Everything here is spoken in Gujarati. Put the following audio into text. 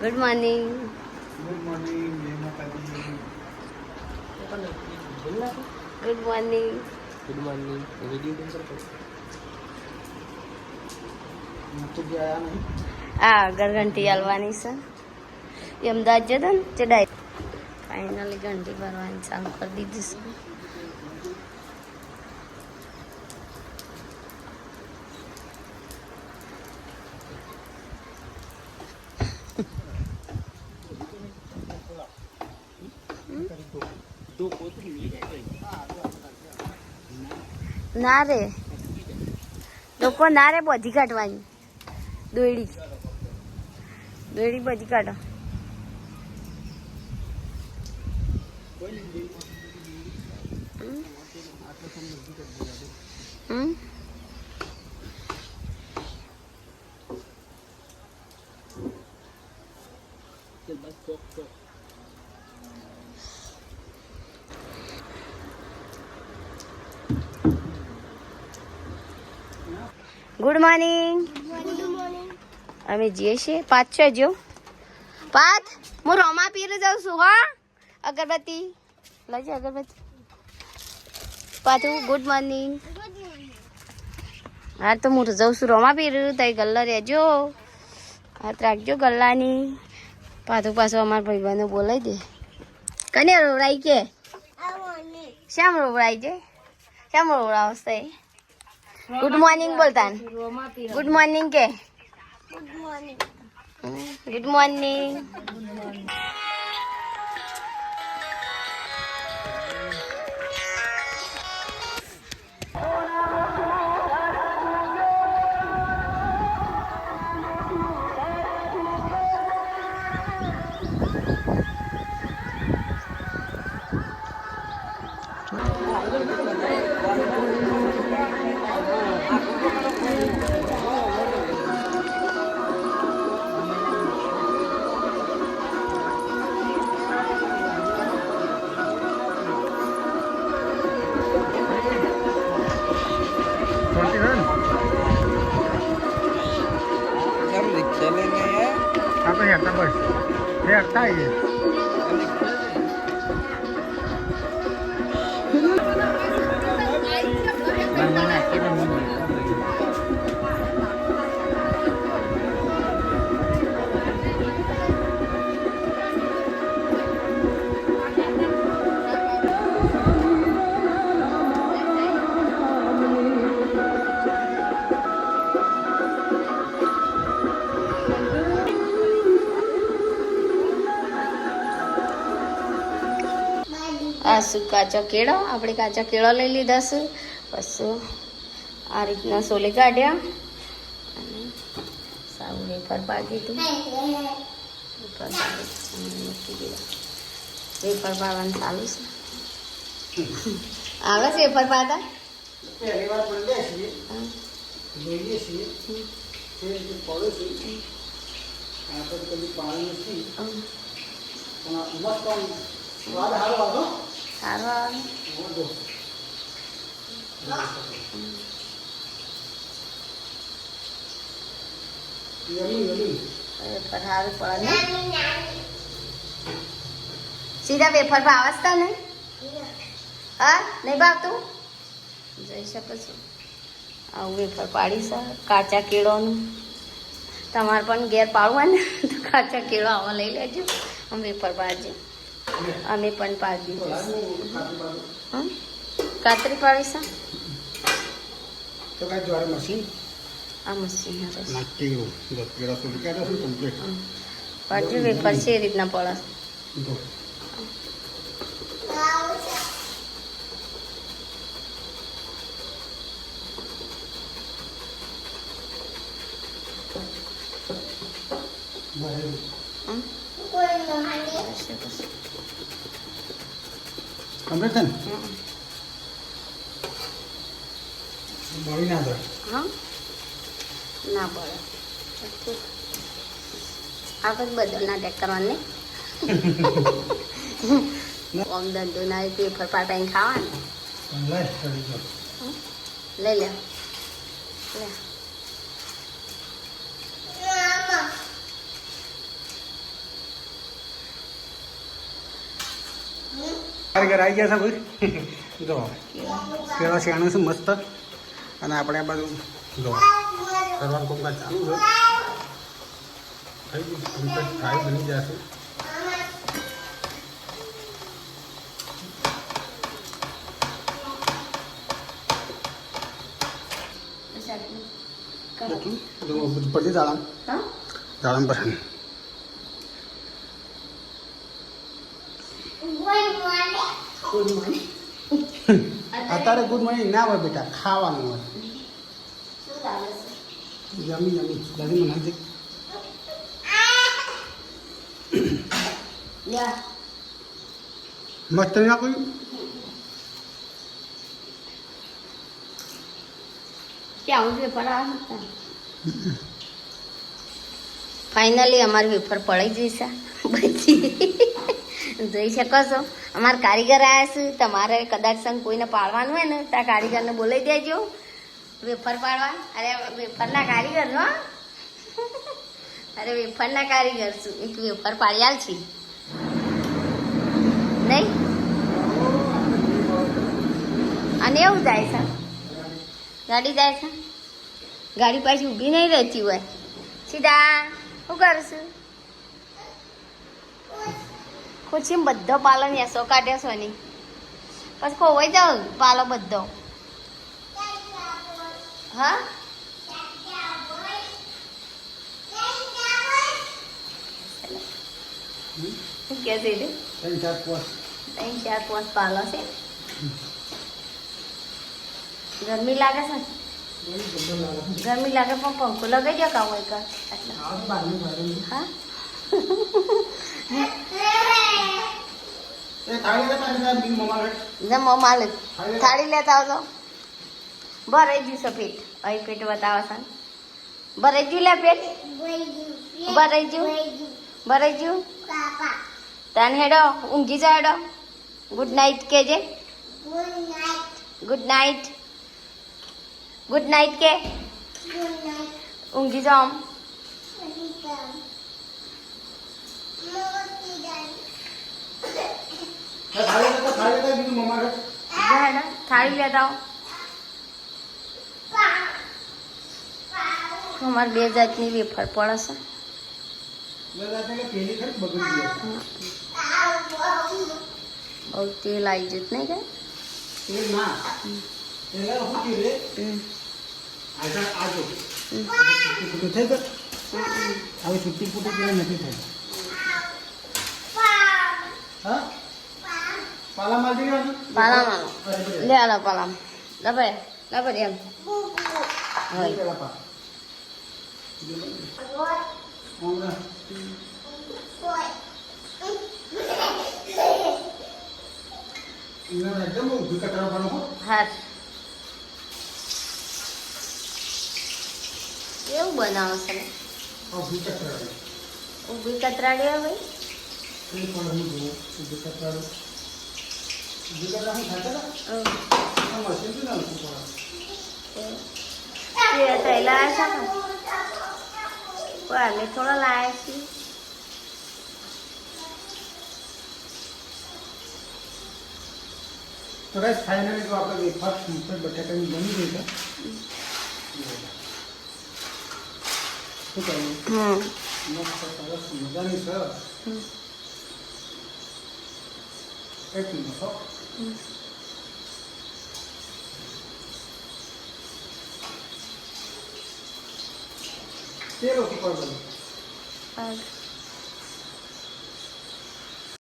ગુડ મોર્નિંગ ગુડ મોર્નિંગ જય માતાજી good morning good morning video cancel કરો તો ગયા નહીં? આ ગરગંટી હાલવાની છે. એ અમદાવાદ જતો ને ચડાઈ. ફાઇનલી ઘંટી ભરવાની ચાલુ કરી દીધી છે તો કોતરી લઈ જાય ના રે લોકો ના રે બધી કાઢવાની. દોયડી. દોયડી બધી કાઢો. હમ? હમ કે બસ ચોક ચોક ગુડ મોર્નિંગ અમે જઈએ છીએ. પાંચ છ જો. પાંચ હું રોમા પીર જાઉં છું હા. અગરબત્તી. લાવજે અગરબત્તી. પાછું ગુડ મોર્નિંગ હા તો હું જાઉં છું રોમા પીર તઈ ગલ્લા રહેજો. હાથ રાખજો ગલ્લાની. પાછું પાછું અમારા ભાઈબંધો બોલાવી દે. કને રોવડાઈ કે? શ્યામ રોવડાઈ છે શ્યામ રોવડાવશે. ગુડ મોર્નિંગ બોલતા ગુડ મોર્નિંગ કે ગુડ મોર્નિંગ ટ્વેન્ટી 大爷 શું કાચો કેળો. આપણે કાચા કેળો લઈ લીધા છે. પછી આ રીતના સોલે કાઢ્યા. અને સાવ વેફર પાડી દીધું. વેફર પાડી મૂકી દીધા. વેફર પાડવાનું ચાલુ છે. આવે છે વેફર પાડતા? પાણી નથી સ્વાદ સારો આવતો. સારું આવે વાંધો યમી યમી વેફર સારું પડે ને સીધા વેફર ભાવસતા ને હા નહીં ભાવતું જઈ શકો છો આવું વેફર પાડી સર કાચા કેળોનું તમારે પણ ઘેર પાડવું ને તો કાચા કેળો આવા લઈ લેજો અમે વેફર પાડજો અમે પણ પાડી દીધું હમ? કાતરી પાડી છે તો કાંઈ જોડે મશીન આ મશીન હશે નાખી ગયું દસ પેલા સુધી કાઢ્યા છે કમ્પ્લીટ પાડજો વેફર છે એ રીતના પડે જો બરાબર. કમ્પ્લીટ છે ને? હમ. બળી ના જાય. હા? ના આપણે બદલના ટેક કરવાની ઓમ ધંધો ના પેપર પાટાઈને ખાવાનું. લઈ લે. લે. કારીગર આવી ગયા છે ભાઈ જો પેલા શેણું છે મસ્ત. અને આપણે આ બાજુ જો કરવાનું કામકાજ ચાલુ છે. થઈ ગયું. થાય બની જશે પડતી પડી જાળામ હા? અત્યારે ગુડ મોર્નિંગ ના હોય બેટા ખાવાનું હોય. શું છે જમી જમી દાદી મને હાજર મસ્ત ના કોઈ પેપર આવે અમારી વેફર પડાઈ જશે. બચી. જોઈ શકો છો. અમારા કારીગર આવ્યા છે. તમારે કદાચ સંગ કોઈને પાડવાનું હોય ને ત્યાં કારીગરને બોલાવી દેજો. વેફર પાડવા. અરે, વેફરના કારીગર હો? અરે, વેફરના કારીગર છું. એક વેફર પાડ્યા છે. નહીં? અને એવું જાય છે. ગાડી જાય છે. ગાડી પાછી ઊભી નહીં રહેતી હોય. સીધા શું કરશું ખુશી બધો પાલો નેસો કાઢ્યો છો ની પછી ખોવાઈ જાવ પાલો બધો. હા? કે છે? ત્રણ ચાર પોસ. ત્રણ ચાર પાંચ પાલો છે? ગરમી લાગે છે? ગરમી લાગે. પણ પંખો લગાઈ દો કામ હોય હા? ને મમ્મા થાળી લેતા આવજો. ભરાઈ ગયું છે પેટ. અહીં પેટ બતાવે છે. ભરાઈ ગયું લે પેટ. ભરાઈ ગયું. ભરાઈ ગયું. તાન હેડો ઊંઘી જાઓ હેડો. ગુડ નાઇટ કેજે ગુડ નાઇટ ગુડ નાઇટ કે. ઊંઘી જાઓ થાળી લેતા આવો અમારે બે જાતની વેફર પડે છે બહુ તેલ આવી જત નહીં કઈ છુટ્ટી ફૂટી નથી થઈ હા? પાલા માલ દેવાનું પાલામાં લે આલો પાલામાં લપે લપે એમ. હોય. પેલા પા? હમણાં એના એકદમ ઊભી કતરાવવાનો હો. હાથ કેવું બનાવશે? ઊભી કતરાવવાનો ઊભી કતરાડી ભાઈ એ પણ હું જોઉં કતરાવવાનું ઊભી કતરાવવાનું થાય છે હમ. આ મશીનથી નાખવું પડે તે થયેલા છે ને અમે થોડા લાયા છીએ તો ગાઈસ ફાઇનલી તો આપણે વેફર સિમ્પલ બટાકાની બની ગઈ છે શું કહ્યું મસ્ત સરસ મજાની છે હમ. એક મિનિટ હો તેલ ઓછું કરી દઉં હા.